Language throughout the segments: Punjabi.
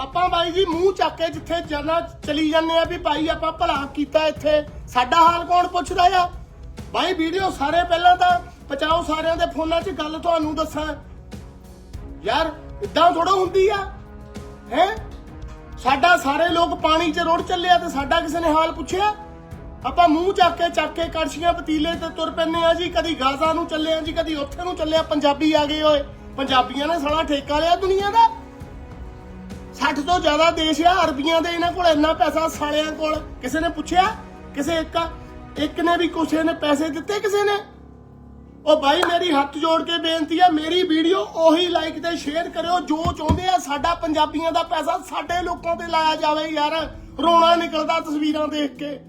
ਆਪਾਂ ਬਾਈ ਜੀ ਮੂੰਹ ਚੱਕ ਕੇ ਜਿੱਥੇ ਜਾਣਾ ਚਲੀ ਜਾਂਦੇ ਆ ਵੀ ਭਾਈ ਆਪਾਂ ਭਲਾ ਕੀਤਾ ਇੱਥੇ। ਸਾਡਾ ਹਾਲ ਕੌਣ ਪੁੱਛਦਾ ਆ? ਬਾਈ ਵੀਡੀਓ ਸਾਰੇ ਪਹਿਲਾਂ ਤਾਂ ਪਹੁੰਚਾਓ ਸਾਰਿਆਂ ਦੇ ਫੋਨਾਂ 'ਚ ਗੱਲ ਤੁਹਾਨੂੰ ਦੱਸਾਂ। ਯਾਰ ਇਦਾਂ ਥੋੜਾ ਹੁੰਦੀ ਆ। ਹੈ? ਸਾਡਾ ਸਾਰੇ ਲੋਕ ਪਾਣੀ 'ਚ ਰੁੜ ਚੱਲਿਆ ਤੇ ਸਾਡਾ ਕਿਸੇ ਨੇ ਹਾਲ ਪੁੱਛਿਆ? ਆਪਾਂ ਮੂੰਹ ਚੱਕ ਕੇ ਚੱਕ ਕੇ ਕੜਛੀਆਂ ਪਤੀਲੇ ਤੇ ਤੁਰ ਪੈਨੇ ਆ ਜੀ, ਕਦੀ ਗਾਜ਼ਾ ਨੂੰ ਚੱਲੇ ਆ ਜੀ, ਕਦੀ ਉੱਥੇ ਨੂੰ ਚੱਲੇ ਆ, ਪੰਜਾਬੀ ਆ ਗਏ ਓਏ। ਪੰਜਾਬੀਆਂ ਨੇ ਸਾਲਾ ਠੇਕਾ ਲਿਆ ਦੁਨੀਆ ਦਾ। 60 ਤੋਂ ਜ਼ਿਆਦਾ ਦੇਸ਼ ਆ ਅਰਬੀਆਂ ਦੇ ਇਹਨਾਂ ਕੋਲ, ਇੰਨਾ ਪੈਸਾ ਸਾਲਿਆਂ ਕੋਲ। ਕਿਸੇ ਨੇ ਪੁੱਛਿਆ? ਕਿਸੇ ਇੱਕ ਇੱਕ ਨੇ ਵੀ ਕਿਸੇ ਨੇ ਪੈਸੇ ਦਿੱਤੇ ਕਿਸੇ ਨੇ? ਉਹ ਭਾਈ ਮੇਰੀ ਹੱਥ ਜੋੜ ਕੇ ਬੇਨਤੀ ਆ, ਮੇਰੀ ਵੀਡੀਓ ਉਹੀ ਲਾਈਕ ਤੇ ਸ਼ੇਅਰ ਕਰਿਓ, ਜੋ ਚਾਹੁੰਦੇ ਆ ਸਾਡਾ ਪੰਜਾਬੀਆਂ ਦਾ ਪੈਸਾ ਸਾਡੇ ਲੋਕਾਂ ਤੇ ਲਾਇਆ ਜਾਵੇ ਯਾਰ। ਰੋਣਾ ਨਿਕਲਦਾ ਤਸਵੀਰਾਂ ਦੇਖ ਕੇ।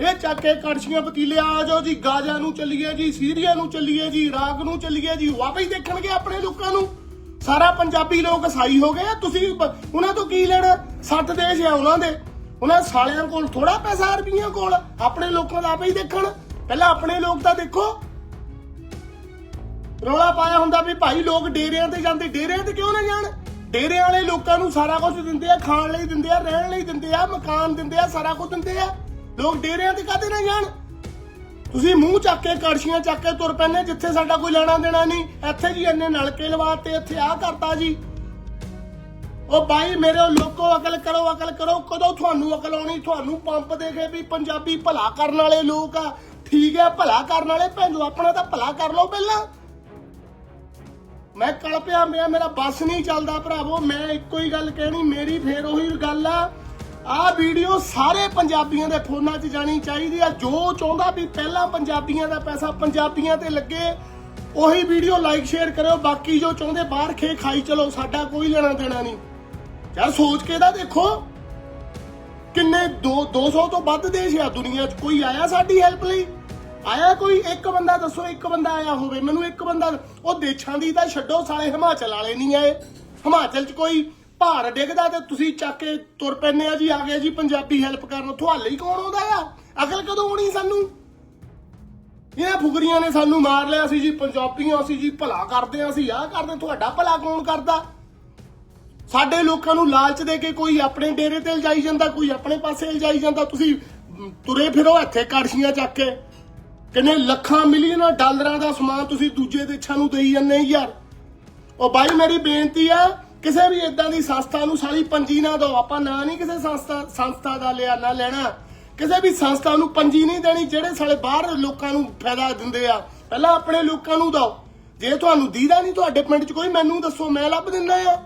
ਇਹ ਚੱਕ ਕੇ ਕੜਛੀਆਂ ਪਤੀਲੇ, ਆ ਜਾਓ ਜੀ ਗਾਜ਼ਾ ਨੂੰ ਚੱਲੀਏ ਜੀ, ਸੀਰੀਆ ਨੂੰ ਚੱਲੀਏ ਜੀ ਇਰਾਕ ਨੂੰ ਚੱਲੀਏ ਜੀ, ਵਾਪਸ ਦੇਖਣਗੇ ਆਪਣੇ ਲੋਕਾਂ ਨੂੰ। ਸਾਰਾ ਪੰਜਾਬੀ ਲੋਕ ਸਾਈ ਹੋ ਗਏ ਆ, ਤੁਸੀਂ ਬ- ਉਹਨਾਂ ਤੋਂ ਕੀ ਲੈਣਾ? ਸੱਤ ਦੇਸ਼ ਆ ਉਹਨਾਂ ਦੇ। ਉਹਨਾਂ ਸਾਲਿਆਂ ਕੋਲ ਥੋੜਾ ਪੈਸਾ ਅਰਬੀਆਂ ਕੋਲ। ਆਪਣੇ ਲੋਕਾਂ ਦਾ ਆਪੇ ਹੀ ਦੇਖਣ। ਪਹਿਲਾਂ ਆਪਣੇ ਲੋਕ ਤਾਂ ਦੇਖੋ। ਰੌਲਾ ਪਾਇਆ ਹੁੰਦਾ ਵੀ ਭਾਈ ਲੋਕ ਡੇਰਿਆਂ ਤੇ ਜਾਂਦੇ। ਡੇਰਿਆਂ ਤੇ ਕਿਉਂ ਨਾ ਜਾਣ? ਡੇਰਿਆਂ ਵਾਲੇ ਲੋਕਾਂ ਨੂੰ ਸਾਰਾ ਕੁਝ ਦਿੰਦੇ ਆ। ਖਾਣ ਲਈ ਦਿੰਦੇ ਆ ਰਹਿਣ ਲਈ ਦਿੰਦੇ ਆ ਮਕਾਨ ਦਿੰਦੇ ਆ ਸਾਰਾ ਕੁਝ ਦਿੰਦੇ ਆ। ਲੋਕ ਡੇਰਿਆਂ ਤੇ ਕਾਹਦੇ ਨਾ ਜਾਣ? ਤੁਸੀਂ ਮੂੰਹ ਚੱਕ ਕੇ ਕੜਛੀਆਂ ਚੱਕ ਕੇ ਤੁਰ ਪੈਂਦੇ ਜਿੱਥੇ ਸਾਡਾ ਕੋਈ ਲੈਣਾ ਦੇਣਾ ਨਹੀਂ। ਇੱਥੇ ਜੀ ਇੰਨੇ ਨਲਕੇ ਲਵਾਤੇ, ਇੱਥੇ ਆ ਕਰਤਾ ਜੀ। ਉਹ ਬਾਈ, ਮੇਰੇ ਲੋਕੋ ਅਕਲ ਕਰੋ ਅਕਲ ਕਰੋ। ਕਦੋਂ ਤੁਹਾਨੂੰ ਅਕਲ ਆਉਣੀ? ਤੁਹਾਨੂੰ ਪੰਪ ਦੇ ਕੇ ਵੀ ਪੰਜਾਬੀ ਭਲਾ ਕਰਨ ਵਾਲੇ ਲੋਕ ਆ। ਠੀਕ ਹੈ ਭਲਾ ਕਰਨ ਵਾਲੇ ਭੈਣੋ ਆਪਣਾ ਤਾਂ ਭਲਾ ਕਰ ਲਓ ਪਹਿਲਾਂ। ਮੈਂ ਕਲਪਿਆ ਮੇਰਾ ਮੇਰਾ ਬੱਸ ਨਹੀਂ ਚੱਲਦਾ ਭਰਾਵੋ, ਮੈਂ ਇੱਕੋ ਹੀ ਗੱਲ ਕਹਿਣੀ, ਮੇਰੀ ਫੇਰ ਉਹੀ ਗੱਲ ਆ। ਆਹ ਵੀਡੀਓ ਸਾਰੇ ਪੰਜਾਬੀਆਂ ਦੇ ਫੋਨਾਂ 'ਚ ਜਾਣੀ ਚਾਹੀਦੀ ਆ। ਜੋ ਚਾਹੁੰਦਾ ਵੀ ਪਹਿਲਾਂ ਪੰਜਾਬੀਆਂ ਦਾ ਪੈਸਾ ਪੰਜਾਬੀਆਂ ਤੇ ਲੱਗੇ, ਉਹੀ ਵੀਡੀਓ ਲਾਈਕ ਸ਼ੇਅਰ ਕਰਿਓ। ਬਾਕੀ ਜੋ ਚਾਹੁੰਦੇ ਬਾਹਰ ਖੇ ਖਾਈ ਚਲੋ, ਸਾਡਾ ਕੋਈ ਲੈਣਾ ਦੇਣਾ ਨਹੀਂ। ਯਾਰ ਸੋਚ ਕੇ ਤਾਂ ਦੇਖੋ, ਕਿੰਨੇ 2 200 ਤੋਂ ਵੱਧ ਦੇਸ਼ ਆ ਦੁਨੀਆ 'ਚ। ਕੋਈ ਆਇਆ ਸਾਡੀ ਹੈਲਪ ਲਈ? ਆਇਆ ਕੋਈ? ਇੱਕ ਬੰਦਾ ਦੱਸੋ, ਇੱਕ ਬੰਦਾ ਆਇਆ ਹੋਵੇ। ਮੈਨੂੰ ਇੱਕ ਬੰਦਾ, ਉਹ ਦੇਸ਼ਾਂ ਦੀ ਤਾਂ ਛੱਡੋ, ਸਾਲੇ ਹਿਮਾਚਲ ਵਾਲੇ ਨਹੀਂ ਆਏ। ਹਿਮਾਚਲ 'ਚ ਕੋਈ ਭਾਰ ਡਿੱਗਦਾ ਤੇ ਤੁਸੀਂ ਚੱਕ ਕੇ ਤੁਰ ਪੈਨੇ ਆ ਜੀ, ਆ ਗਏ ਜੀ, ਪੰਜਾਬੀ ਹੈਲਪ ਕਰਨ। ਤੁਹਾਲੇ ਹੀ ਕੌਣ ਆਉਂਦਾ ਆ? ਅਕਲ ਕਦੋਂ ਆਉਣੀ ਸਾਨੂੰ? ਇਹਨਾਂ ਫੁਗਰੀਆਂ ਨੇ ਸਾਨੂੰ ਮਾਰ ਲਿਆ ਸੀ ਜੀ, ਪੰਜਾਬੀਆਂ ਅਸੀਂ ਜੀ, ਭਲਾ ਕਰਦੇ ਆ ਅਸੀਂ, ਆਹ ਕਰਦੇ, ਤੁਹਾਡਾ ਭਲਾ ਕੌਣ ਕਰਦਾ? ਸਾਡੇ ਲੋਕਾਂ ਨੂੰ ਲਾਲਚ ਦੇ ਕੇ ਕੋਈ ਆਪਣੇ ਡੇਰੇ ਤੇ ਲਜਾਈ ਜਾਂਦਾ, ਕੋਈ ਆਪਣੇ ਪਾਸੇ ਲਜਾਈ ਜਾਂਦਾ, ਤੁਸੀਂ ਤੁਰੇ ਫਿਰੋ ਇੱਥੇ ਕੜਛੀਆਂ ਚੱਕ ਕੇ। ਕਿੰਨੇ ਲੱਖਾਂ, ਮਿਲੀਅਨਾਂ ਡਾਲਰਾਂ ਦਾ ਸਮਾਨ ਤੁਸੀਂ ਦੂਜੇ ਦੇਸ਼ਾਂ ਨੂੰ ਦੇਈ ਜਾਂਦੇ ਯਾਰ। ਉਹ ਬਾਈ, ਮੇਰੀ ਬੇਨਤੀ ਆ ਕਿਸੇ ਵੀ ਇਦਾਂ ਦੀ ਸੰਸਥਾ ਨੂੰ ਸਾਲੀ ਪੰਜੀ ਨਾ ਦਿਓ। ਆਪਾਂ ਨਾਂ ਨਹੀਂ ਕਿਸੇ ਸੰਸਥਾ ਸੰਸਥਾ ਦਾ ਲਿਆ ਨਾ ਲੈਣਾ। ਕਿਸੇ ਵੀ ਸੰਸਥਾ ਨੂੰ ਪੰਜੀ ਨਹੀਂ ਦੇਣੀ ਜਿਹੜੇ ਸਾਲੇ ਬਾਹਰ ਲੋਕਾਂ ਨੂੰ ਫਾਇਦਾ ਦਿੰਦੇ ਆ। ਪਹਿਲਾਂ ਆਪਣੇ ਲੋਕਾਂ ਨੂੰ ਦਿਓ। ਜੇ ਤੁਹਾਨੂੰ ਦੀਦਾ ਨਹੀਂ ਤੁਹਾਡੇ ਪਿੰਡ 'ਚ ਕੋਈ, ਮੈਨੂੰ ਦੱਸੋ, ਮੈਂ ਲੱਭ ਦਿੰਦਾ ਆ।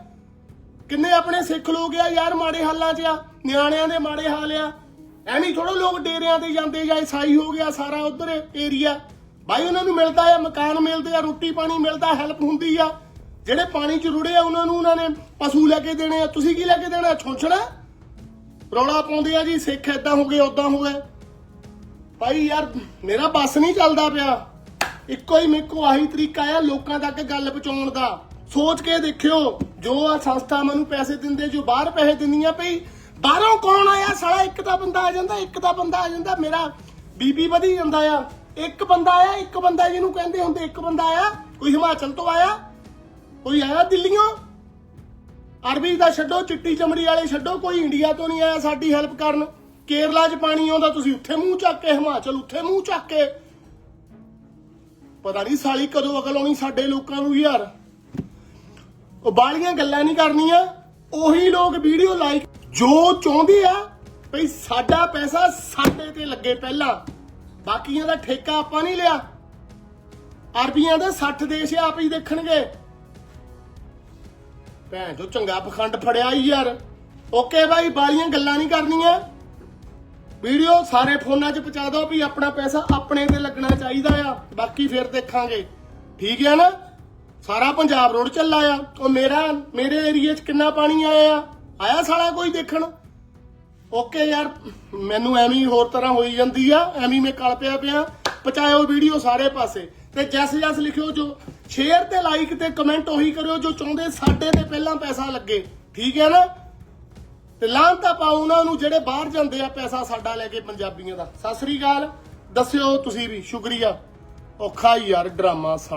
ਕਿੰਨੇ ਆਪਣੇ ਸਿੱਖ ਲੋਕ ਆ ਯਾਰ ਮਾੜੇ ਹਾਲਾਂ 'ਚ ਆ, ਨਿਆਣਿਆਂ ਦੇ ਮਾੜੇ ਹਾਲ ਆ। ਐਵੇਂ ਥੋੜਾ ਲੋਕ ਡੇਰਿਆਂ ਤੇ ਜਾਂਦੇ ਜਾਂ ਈਸਾਈ ਹੋ ਗਿਆ ਸਾਰਾ ਉਧਰ ਏਰੀਆ। ਬਾਈ ਉਹਨਾਂ ਨੂੰ ਮਿਲਦਾ ਆ, ਮਕਾਨ ਮਿਲਦੇ ਆ, ਰੋਟੀ ਪਾਣੀ ਮਿਲਦਾ ਹੈਲਪ ਹੁੰਦੀ ਆ। ਜਿਹੜੇ ਪਾਣੀ 'ਚ ਰੁੜੇ ਆ, ਉਹਨਾਂ ਨੂੰ ਉਹਨਾਂ ਨੇ ਪਸ਼ੂ ਲੈ ਕੇ ਦੇਣੇ ਆ। ਤੁਸੀਂ ਕੀ ਲੈ ਕੇ ਦੇਣਾ? ਛੋਛਣਾ ਰੌਲਾ ਪਾਉਂਦੇ ਆ ਜੀ, ਸਿੱਖ ਏਦਾਂ ਹੋ ਗਏ ਉਦਾਂ ਹੋ ਗਏ। ਭਾਈ ਯਾਰ, ਮੇਰਾ ਬੱਸ ਨਹੀਂ ਚੱਲਦਾ ਪਿਆ। ਇੱਕੋ ਹੀ ਮੇਕੋ ਆਹੀ ਤਰੀਕਾ ਆ ਲੋਕਾਂ ਤੱਕ ਗੱਲ ਪਹੁੰਚਾਉਣ ਦਾ। ਸੋਚ ਕੇ ਦੇਖਿਓ, ਜੋ ਆ ਸੰਸਥਾ ਮੈਨੂੰ ਪੈਸੇ ਦਿੰਦੇ, ਜੋ ਬਾਹਰ ਪੈਸੇ ਦਿੰਦੀਆਂ ਪਈ, ਬਾਹਰੋਂ ਕੌਣ ਆਇਆ? ਸਾਲਾ ਇੱਕ ਤਾਂ ਬੰਦਾ ਆ ਜਾਂਦਾ, ਇੱਕ ਤਾਂ ਬੰਦਾ ਆ ਜਾਂਦਾ। ਮੇਰਾ ਬੀਬੀ ਵਧੀ ਜਾਂਦਾ ਆ। ਇੱਕ ਬੰਦਾ ਆਇਆ, ਇੱਕ ਬੰਦਾ ਜਿਹਨੂੰ ਕਹਿੰਦੇ ਹੁੰਦੇ, ਇੱਕ ਬੰਦਾ ਆਇਆ, ਕੋਈ ਹਿਮਾਚਲ ਤੋਂ ਆਇਆ। ਕੋਈ ਆਇਆ ਦਿੱਲੀੋਂ ਅਰਬੀ ਦਾ ਛੱਡੋ, ਚਿੱਟੀ ਚਮੜੀ ਵਾਲੇ ਛੱਡੋ, ਕੋਈ ਇੰਡੀਆ ਤੋਂ ਨਹੀਂ ਆਇਆ ਸਾਡੀ ਹੈਲਪ ਕਰਨ। ਕੇਰਲਾ 'ਚ ਪਾਣੀ ਆਉਂਦਾ, ਤੁਸੀਂ ਉੱਥੇ ਮੂੰਹ ਚੱਕ ਕੇ, ਹਿਮਾਚਲ ਉੱਥੇ ਮੂੰਹ ਚੱਕ ਕੇ। ਪਤਾ ਨਹੀਂ ਸਾਲੀ ਕਦੋਂ ਅਕਲ ਆਉਣੀ ਸਾਡੇ ਲੋਕਾਂ ਨੂੰ ਯਾਰ। ਉਹ ਬਾਲੀਆਂ ਗੱਲਾਂ ਨਹੀਂ ਕਰਨੀਆਂ, ਉਹੀ ਲੋਕ ਵੀਡੀਓ ਲਾਈਕ ਜੋ ਚਾਹੁੰਦੇ ਆ ਭਈ ਸਾਡਾ ਪੈਸਾ ਸਾਡੇ ਤੇ ਲੱਗੇ ਪਹਿਲਾਂ। ਬਾਕੀਆਂ ਦਾ ਠੇਕਾ ਆਪਾਂ ਨਹੀਂ ਲਿਆ। ਅਰਬੀਆਂ ਦਾ 60 ਦੇਸ਼ ਆਪ ਹੀ ਦੇਖਣਗੇ। ਭੈਣ ਜੋ ਚੰਗਾ ਪਖੰਡ ਫੜਿਆ ਈ ਯਾਰ। ਓਕੇ ਬਾਈ, ਬਾਲੀਆਂ ਗੱਲਾਂ ਨਹੀਂ ਕਰਨੀਆਂ। ਵੀਡੀਓ ਸਾਰੇ ਫੋਨਾਂ 'ਚ ਪਹੁੰਚਾ ਦਿਓ ਵੀ ਆਪਣਾ ਪੈਸਾ ਆਪਣੇ ਤੇ ਲੱਗਣਾ ਚਾਹੀਦਾ ਆ। ਬਾਕੀ ਫਿਰ ਦੇਖਾਂਗੇ। ਠੀਕ ਹੈ ਨਾ? ਸਾਰਾ ਪੰਜਾਬ ਰੋਡ ਚੱਲਾ ਆ। ਉਹ ਮੇਰਾ, ਮੇਰੇ ਏਰੀਏ 'ਚ ਕਿੰਨਾ ਪਾਣੀ ਆਇਆ ਆਇਆ ਸਾਲਾ ਕੋਈ ਦੇਖਣ? ਓਕੇ ਯਾਰ, ਮੈਨੂੰ ਐਵੇਂ ਹੀ ਹੋਰ ਤਰ੍ਹਾਂ ਹੋਈ ਜਾਂਦੀ ਆ। ਐਵੇਂ ਮੈਂ ਕਲ ਪਿਆ ਪਿਆ। ਪਹੁੰਚਾਇਓ ਵੀਡੀਓ ਸਾਰੇ ਪਾਸੇ। ਤੇ ਜੈਸ ਜੈਸ ਲਿਖਿਓ ਜੋ। ਸ਼ੇਅਰ ਤੇ ਲਾਈਕ ਤੇ ਕਮੈਂਟ ਉਹੀ ਕਰਿਓ ਜੋ ਚਾਹੁੰਦੇ ਸਾਡੇ ਤੇ ਪਹਿਲਾਂ ਪੈਸਾ ਲੱਗੇ। ਠੀਕ ਹੈ ਨਾ? ਤੇ ਲਾਂਤਾ ਪਾਉ ਉਹਨਾਂ ਨੂੰ ਜਿਹੜੇ ਬਾਹਰ ਜਾਂਦੇ ਆ ਪੈਸਾ ਸਾਡਾ ਲੈ ਕੇ ਪੰਜਾਬੀਆਂ ਦਾ। ਸਤਿ ਸ੍ਰੀ ਅਕਾਲ। ਦੱਸਿਓ ਤੁਸੀਂ ਵੀ। ਸ਼ੁਕਰੀਆ। ਔਖਾ ਹੀ ਯਾਰ, ਡਰਾਮਾ ਸਾ-